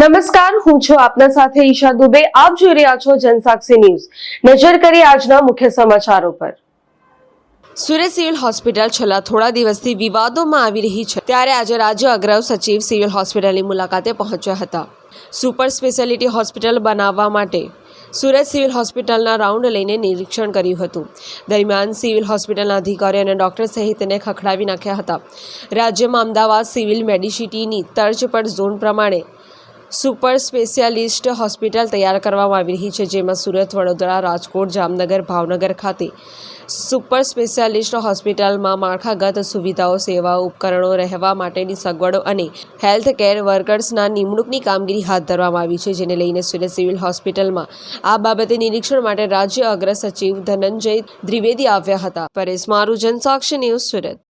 નમસ્કાર, હું છું આપના સાથે ઈશા દુબે. આપ જોઈ રહ્યા છો જનસાક્ષી ન્યૂઝ. નજર કરી આજના મુખ્ય સમાચારો પર. સુરત સિવિલ હોસ્પિટલ છેલ્લા થોડા દિવસથી વિવાદોમાં આવી રહી છે. ત્યારે આજે રાજ્ય અગ્રવ સચિવ સિવિલ હોસ્પિટલની મુલાકાતે પહોંચ્યા હતા. સુપર સ્પેશિયાલિટી હોસ્પિટલ બનાવવા માટે સુરત સિવિલ હોસ્પિટલના રાઉન્ડ લઈને નિરીક્ષણ કર્યું હતું. દરમિયાન સિવિલ હોસ્પિટલના અધિકારીઓ અને ડોક્ટર સહિતને ખખડાવી નાખ્યા હતા. રાજ્યમાં અમદાવાદ સિવિલ મેડિસિટીની તર્જ પર ઝોન પ્રમાણે સુપર સ્પેશિયાલિસ્ટ હોસ્પિટલ તૈયાર કરવામાં આવી રહી છે, જેમાં સુરત, વડોદરા, રાજકોટ, જામનગર, ભાવનગર ખાતે સુપર સ્પેશિયાલિસ્ટ હોસ્પિટલમાં માળખાગત સુવિધાઓ સેવા ઉપકરણો રહેવા માટેની સગવડો અને હેલ્થ કેર વર્કર્સના નિમણૂકની કામગીરી હાથ ધરવામાં આવી છે, જેને લઈને સુરત સિવિલ હોસ્પિટલમાં આ બાબતે નિરીક્ષણ માટે રાજ્ય અગ્ર સચિવ ધનંજય દ્વિવેદી આવ્યા હતા. પરેશ મારું જનસાક્ષી ન્યૂઝ સુરત.